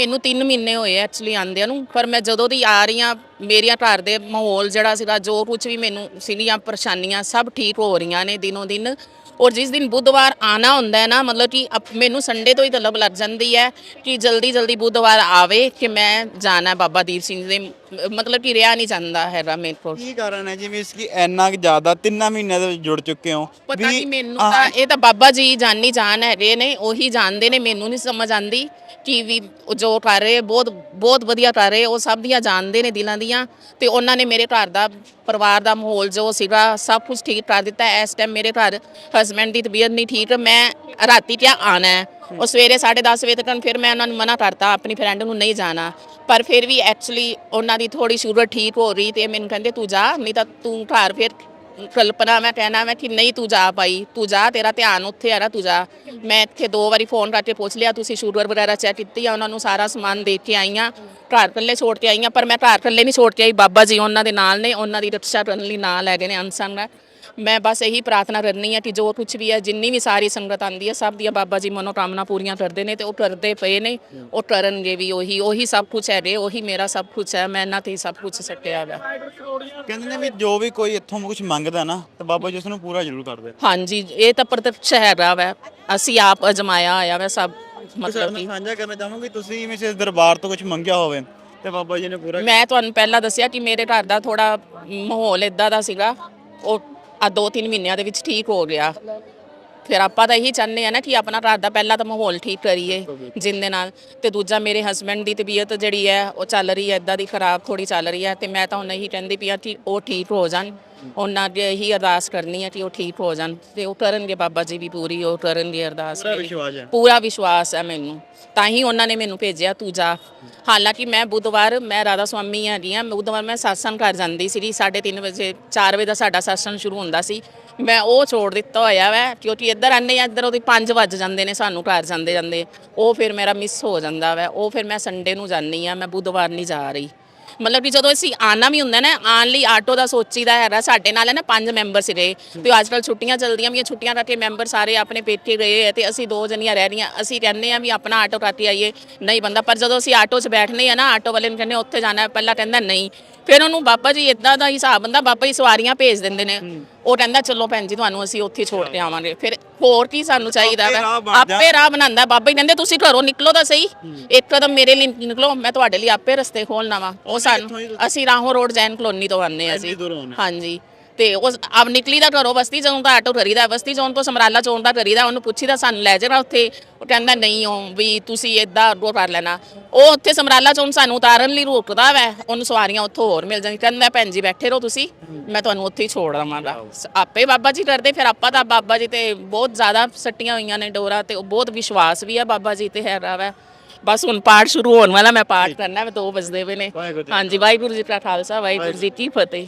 ਮੈਨੂੰ 3 ਮਹੀਨੇ ਹੋਏ ਐਕਚੁਅਲੀ ਆਂਦਿਆਂ ਨੂੰ, ਪਰ ਮੈਂ ਜਦੋਂ ਦੀ ਆ ਰਹੀ ਆ, ਮੇਰੀਆਂ ਘਰ ਦੇ ਮਾਹੌਲ ਜਿਹੜਾ ਸੀਗਾ, ਜੋ ਕੁਝ ਵੀ ਮੈਨੂੰ ਸੀਗੀਆਂ ਪਰੇਸ਼ਾਨੀਆਂ, ਸਭ ਠੀਕ ਹੋ ਰਹੀਆਂ ਨੇ ਦਿਨੋਂ ਦਿਨ। ਔਰ ਜਿਸ ਦਿਨ ਬੁੱਧਵਾਰ ਆਣਾ ਹੁੰਦਾ ਹੈ ਨਾ ਮਤਲਬ ਕਿ ਮੈਨੂੰ ਸੰਡੇ ਤੋਂ ਹੀ ਤਲਬ ਲੱਗ ਜਾਂਦੀ ਹੈ ਕਿ ਜਲਦੀ ਜਲਦੀ ਬੁੱਧਵਾਰ ਆਵੇ ਕਿ ਮੈਂ ਜਾਣਾ ਬਾਬਾ ਦੀਪ ਸਿੰਘ ਦੇ ਮਤਲਬ ਕਿ ਰਿਆ ਨਹੀਂ ਜਾਂਦਾ ਹੈਗਾ ਮੇਰੇ ਕੋਲ। ਕੀ ਕਾਰਨ ਹੈ? ਜਿਵੇਂ ਇਸ ਕੀ ਇੰਨਾ ਜ਼ਿਆਦਾ ਤਿੰਨਾਂ ਮਹੀਨਿਆਂ ਦੇ ਜੁੜ ਚੁੱਕੇ ਹੋ। ਪਤਾ ਨਹੀਂ ਮੈਨੂੰ ਤਾਂ ਇਹ ਤਾਂ ਬਾਬਾ ਜੀ ਜਾਨੀ ਜਾਨ ਹੈਗੇ ਨੇ ਉਹੀ ਜਾਣਦੇ ਨੇ ਮੈਨੂੰ ਨਹੀਂ ਸਮਝ ਆਂਦੀ ਕਿ ਵੀ ਜੋ ਕਰ ਰਹੇ ਬਹੁਤ ਬਹੁਤ ਵਧੀਆ ਕਰ ਰਹੇ ਉਹ ਸਭ ਦੀਆਂ ਜਾਣਦੇ ਨੇ ਦਿਲਾਂ ਦੀਆਂ ਤੇ ਉਹਨਾਂ ਨੇ ਮੇਰੇ ਘਰ ਦਾ ਪਰਿਵਾਰ ਦਾ ਮਾਹੌਲ ਜੋ ਸੀਗਾ ਸਭ ਕੁਝ ਠੀਕ ਕਰ ਦਿੱਤਾ। ਹੈ। ਇਸ ਟਾਈਮ ਮੇਰੇ ਘਰ ਹਸਬੈਂਡ ਦੀ ਤਬੀਅਤ ਨਹੀਂ ਠੀਕ, ਮੈਂ ਰਾਤੀ ਕਿਆ ਆਣਾ ਹੈ। ਉਹ ਸਵੇਰੇ 10:30 ਵਜੇ ਤੱਕ ਫਿਰ ਮੈਂ ਉਹਨਾਂ ਨੂੰ ਮਨਾ ਕਰਤਾ, ਆਪਣੀ ਫਰੈਂਡ ਨੂੰ ਨਹੀਂ ਜਾਣਾ। ਪਰ ਫਿਰ ਵੀ ਐਕਚੁਅਲੀ ਉਹਨਾਂ ਦੀ ਥੋੜੀ ਸ਼ੂਗਰ ਠੀਕ ਹੋ ਰਹੀ ਤੇ ਮੈਨੂੰ ਕਹਿੰਦੇ, ਤੂੰ ਜਾ, ਨਹੀਂ ਤਾਂ ਤੂੰ ਘਰ ਫਿਰ ਕਲਪਨਾ, ਮੈਂ ਕਹਿਣਾ ਮੈਂ ਕਿ ਨਹੀਂ ਤੂੰ ਜਾ ਪਾਈ ਤੂੰ ਜਾ, ਤੇਰਾ ਧਿਆਨ ਉੱਥੇ ਆ ਨਾ, ਤੂੰ ਜਾ। ਮੈਂ ਇੱਥੇ ਦੋ ਵਾਰੀ ਫੋਨ ਕਰਕੇ ਪੁੱਛ ਲਿਆ, ਤੁਸੀਂ ਸ਼ੂਗਰ ਵਗੈਰਾ ਚੈੱਕ ਕੀਤੀ ਆ? ਉਹਨਾਂ ਨੂੰ ਸਾਰਾ ਸਮਾਨ ਦੇ ਕੇ ਆਈਆਂ ਘਰ ਕੱਲੇ ਛੋੜ ਕੇ ਆਈਆਂ ਪਰ ਮੈਂ ਘਰ ਇਕੱਲੇ ਨਹੀਂ ਛੋੜ ਕੇ ਆਈ, ਬਾਬਾ ਜੀ ਉਹਨਾਂ ਦੇ ਨਾਲ ਨੇ, ਉਹਨਾਂ ਦੀ ਰੱਖਿਆ ਕਰਨ ਲਈ ਨਾਲ ਹੈਗੇ ਨੇ, ਅਨਸੰਗ ਮੈਂ ਬਸ ਇਹੀ ਪ੍ਰਾਰਥਨਾ ਕਰਨੀ ਹੈ ਕਿ ਜੋ ਕੁਝ ਵੀ ਹੈ ਜਿੰਨੀ ਵੀ ਸਾਰੀ ਸੰਗਤ ਆਂਦੀ ਹੈ ਸਭ ਦੀਆਂ ਬਾਬਾ ਜੀ ਮਨੋਕਾਮਨਾ ਪੂਰੀਆਂ ਕਰਦੇ ਨੇ ਤੇ ਉਹ ਕਰਦੇ ਪਏ ਨੇ ਉਹ ਕਰਨਗੇ ਵੀ ਉਹੀ ਉਹੀ ਸਭ ਕੁਝ ਹੈ ਰੇ ਉਹੀ ਮੇਰਾ ਸਭ ਕੁਝ ਹੈ ਮੈਂ ਇਹਨਾਂ ਤੇ ਹੀ ਸਭ ਕੁਝ ਸੱਟਿਆ ਹੋਇਆ ਕਹਿੰਦੇ ਨੇ ਵੀ ਜੋ ਵੀ ਕੋਈ ਇੱਥੋਂ ਕੁਝ ਮੰਗਦਾ ਨਾ ਤਾਂ ਬਾਬਾ ਜੀ ਉਸ ਨੂੰ ਪੂਰਾ ਜ਼ਰੂਰ ਕਰਦੇ ਹਾਂਜੀ ਇਹ ਤਾਂ ਪ੍ਰਤੱਖ ਹੈਗਾ ਵੈ ਅਸੀਂ ਆਪ ਅਜਮਾਇਆ ਹੋਇਆ ਵੈ ਸਭ ਮਤਲਬ ਕਿ। ਸਾਂਝਾ ਕਰਨਾ ਚਾਹਾਂਗੇ ਤੁਸੀਂ ਵੀ ਇਸ ਦਰਬਾਰ ਤੋਂ ਕੁਝ ਮੰਗਿਆ ਹੋਵੇ ਤੇ ਬਾਬਾ ਜੀ ਨੇ ਪੂਰਾ ਮੈਂ ਤੁਹਾਨੂੰ ਪਹਿਲਾਂ ਦੱਸਿਆ ਕਿ ਮੇਰੇ ਘਰ ਦਾ ਥੋੜਾ ਮਾਹੌਲ ਇਦਾਂ ਦਾ ਸੀਗਾ ਉਹ ਆ ਦੋ ਤਿੰਨ ਮਹੀਨਿਆਂ ਦੇ ਵਿੱਚ ਠੀਕ ਹੋ ਗਿਆ। ਫਿਰ ਆਪਾਂ ਤਾਂ ਇਹੀ ਚਾਹੁੰਦੇ ਆ ਨਾ ਕਿ ਆਪਣਾ ਰਾਤ ਦਾ ਪਹਿਲਾਂ ਤਾਂ ਮਾਹੌਲ ਠੀਕ ਕਰੀਏ ਜਿੰਦੇ ਨਾਲ। ਤੇ ਦੂਜਾ ਮੇਰੇ ਹਸਬੰਡ ਦੀ ਤਬੀਅਤ ਜਿਹੜੀ ਹੈ, ਉਹ ਚੱਲ ਰਹੀ ਹੈ ਇਦਾਂ ਦੀ ਖਰਾਬ ਥੋੜੀ ਚੱਲ ਰਹੀ ਹੈ ਤੇ ਮੈਂ ਤਾਂ ਹੁਣ ਇਹੀ ਕਹਿੰਦੀ ਪਈ ਆ ਕਿ ਉਹ ਠੀਕ ਹੋ ਜਾਣ। ਉਹਨਾਂ ਦੀ ਇਹੀ ਅਰਦਾਸ ਕਰਨੀ ਹੈ ਕਿ ਉਹ ਠੀਕ ਹੋ ਜਾਣ ਤੇ ਉਹ ਕਰਨਗੇ ਬਾਬਾ ਜੀ ਵੀ ਪੂਰੀ ਉਹ ਕਰਨਗੇ ਅਰਦਾਸ ਪੂਰਾ। ਵਿਸ਼ਵਾਸ ਹੈ। ਪੂਰਾ ਵਿਸ਼ਵਾਸ ਹੈ ਮੈਨੂੰ। ਤਾਂ ਹੀ ਉਹਨਾਂ ਨੇ ਮੈਨੂੰ ਭੇਜਿਆ ਤੂੰ ਜਾ। ਹਾਲਾਂਕਿ ਮੈਂ ਬੁੱਧਵਾਰ ਮੈਂ ਰਾਧਾ ਸਵਾਮੀ ਹੈਗੀ ਹਾਂ ਬੁੱਧਵਾਰ ਮੈਂ satsang ਕਰ ਜਾਂਦੀ ਸੀ 3:30 ਵਜੇ 4 ਵਜੇ ਦਾ ਸਾਡਾ satsang ਸ਼ੁਰੂ ਹੁੰਦਾ ਸੀ। ਮੈਂ ਉਹ ਛੋੜ ਦਿੱਤਾ ਹੋਇਆ ਵੈ ਕਿਉਂਕਿ ਇੱਧਰ ਆਨੇ ਆ ਇੱਧਰ ਉਹਦੇ 5 ਵੱਜ ਜਾਂਦੇ ਨੇ ਸਾਨੂੰ ਘਰ ਜਾਂਦੇ ਜਾਂਦੇ ਉਹ ਫਿਰ ਮੇਰਾ ਮਿਸ ਹੋ ਜਾਂਦਾ ਵੈ ਉਹ ਫਿਰ ਮੈਂ ਸੰਡੇ ਨੂੰ ਜਾਂਦੀ ਆ ਮੈਂ ਬੁੱਧਵਾਰ ਨਹੀਂ ਜਾ ਰਹੀ। ਮਤਲਬ ਕਿ ਜਦੋਂ ਅਸੀਂ ਆਣਾ ਵੀ ਹੁੰਦਾ ਨਾ ਆਉਣ ਲਈ ਆਟੋ ਦਾ ਸੋਚੀਦਾ ਹੈਗਾ ਸਾਡੇ ਨਾਲ ਹੈ ਨਾ ਪੰਜ ਮੈਂਬਰ ਸੀਗੇ। ਤੇ ਅੱਜ ਕੱਲ ਛੁੱਟੀਆਂ ਚੱਲਦੀਆਂ ਵੀ ਛੁੱਟੀਆਂ ਕਰਕੇ ਮੈਂਬਰ ਸਾਰੇ ਆਪਣੇ ਪੇਕੇ ਗਏ ਹੈ ਤੇ ਅਸੀਂ ਦੋ ਜਣੀਆਂ ਰਹਿ ਰਹੀਆਂ। ਅਸੀਂ ਕਹਿੰਦੇ ਆ ਵੀ ਆਪਣਾ ਆਟੋ ਕਰਕੇ ਆਈਏ। ਨਹੀਂ ਬੰਦਾ ਪਰ ਜਦੋਂ ਅਸੀਂ ਆਟੋ 'ਚ ਬੈਠਨੇ ਆ ਨਾ ਆਟੋ ਵਾਲੇ ਨੂੰ ਕਹਿੰਦੇ ਉੱਥੇ ਜਾਣਾ ਪਹਿਲਾਂ ਕਹਿੰਦਾ ਨਹੀਂ। ਫਿਰ ਉਹਨੂੰ ਬਾਬਾ ਜੀ ਇਦਾਂ ਦਾ ਹਿਸਾਬ ਹੁੰਦਾ ਬਾਬਾ ਜੀ ਸਵਾਰੀਆਂ ਭੇਜ ਦਿੰਦੇ ਨੇ। ਉਹ ਕਹਿੰਦਾ ਚਲੋ ਭੈਣ ਜੀ ਤੁਹਾਨੂੰ ਅਸੀਂ ਉੱਥੇ ਛੋੜ ਕੇ ਆਵਾਂਗੇ। ਫਿਰ ਹੋਰ ਕੀ ਸਾਨੂੰ ਚਾਹੀਦਾ ਵਾ? ਰਾਹ ਆਪੇ ਰਾਹ ਬਣਾਉਂਦਾ। ਬਾਬਾ ਜੀ ਕਹਿੰਦੇ ਤੁਸੀਂ ਘਰੋਂ ਨਿਕਲੋ ਤਾਂ ਸਹੀ। ਇੱਕ ਕਦਮ ਮੇਰੇ ਲਈ ਨਿਕਲੋ ਮੈਂ ਤੁਹਾਡੇ ਲਈ ਆਪੇ ਰਸਤੇ ਖੋਲਣਾ ਵਾ। ਉਹ ਸਾਨੂੰ। ਅਸੀਂ ਰਾਹੋਂ ਰੋਡ ਜੈਨ ਕਲੋਨੀ ਤੋਂ ਆਉਂਦੇ ਹਾਂ ਅਸੀਂ। ਇੰਨੀ ਦੂਰੋਂ ਆਉਂਦੇ? ਹਾਂਜੀ। ਤੇ ਉਸ ਅਬ ਨਿਕਲੀ ਦਾ ਘਰੋਂ ਬਸਤੀ ਚੌਂਕ ਦਾ ਆਟੋ ਕਰੀਦਾ ਬਸਤੀ ਚੌਂਕ ਤੋਂ ਸਮਰਾਲਾ ਚੌਂਕ ਦਾ ਕਰੀਦਾ ਉਹਨੂੰ ਪੁੱਛੀਦਾ ਸਾਨੂੰ ਲੈ ਜਾਣਾ ਉੱਥੇ। ਉਹ ਕਹਿੰਦਾ ਨਹੀਂ ਉਹ ਵੀ ਤੁਸੀਂ ਏਦਾਂ ਅੱਗੋਂ ਕਰ ਲੈਣਾ। ਉਹ ਉੱਥੇ ਸਮਰਾਲਾ ਚੌਂਕ ਸਾਨੂੰ ਉਤਾਰਨ ਲਈ ਰੋਕਦਾ ਵੈ। ਉਹਨੂੰ ਸਵਾਰੀਆਂ ਉੱਥੋਂ ਹੋਰ ਮਿਲ ਜਾਂਦੀ ਕਹਿੰਦਾ ਭੈਣ ਜੀ ਬੈਠੇ ਰਹੋ ਤੁਸੀਂ। ਮੈਂ ਤੁਹਾਨੂੰ ਉੱਥੇ ਹੀ ਛੋੜ ਦਵਾਂਗਾ ਆਪੇ ਬਾਬਾ ਜੀ ਕਰਦੇ ਫਿਰ ਆਪਾਂ ਤਾਂ ਬਾਬਾ ਜੀ ਤੇ ਬਹੁਤ ਜ਼ਿਆਦਾ ਸੱਟੀਆਂ ਹੋਈਆਂ ਨੇ ਡੋਰਾ ਤੇ ਉਹ ਬਹੁਤ ਵਿਸ਼ਵਾਸ ਵੀ ਹੈ ਬਾਬਾ ਜੀ ਤੇ ਹੈਗਾ ਵੈ ਬਸ ਹੁਣ ਪਾਠ ਸ਼ੁਰੂ ਹੋਣ ਵਾਲਾ ਮੈਂ ਪਾਠ ਕਰਨਾ ਮੈਂ 2 ਵਜਦੇ ਪਏ ਨੇ। ਹਾਂਜੀ ਵਾਹਿਗੁਰੂ ਜੀ ਕਾ ਖਾਲਸਾ ਵਾਹਿਗੁਰੂ ਜੀ ਕੀ ਫਤਿਹ।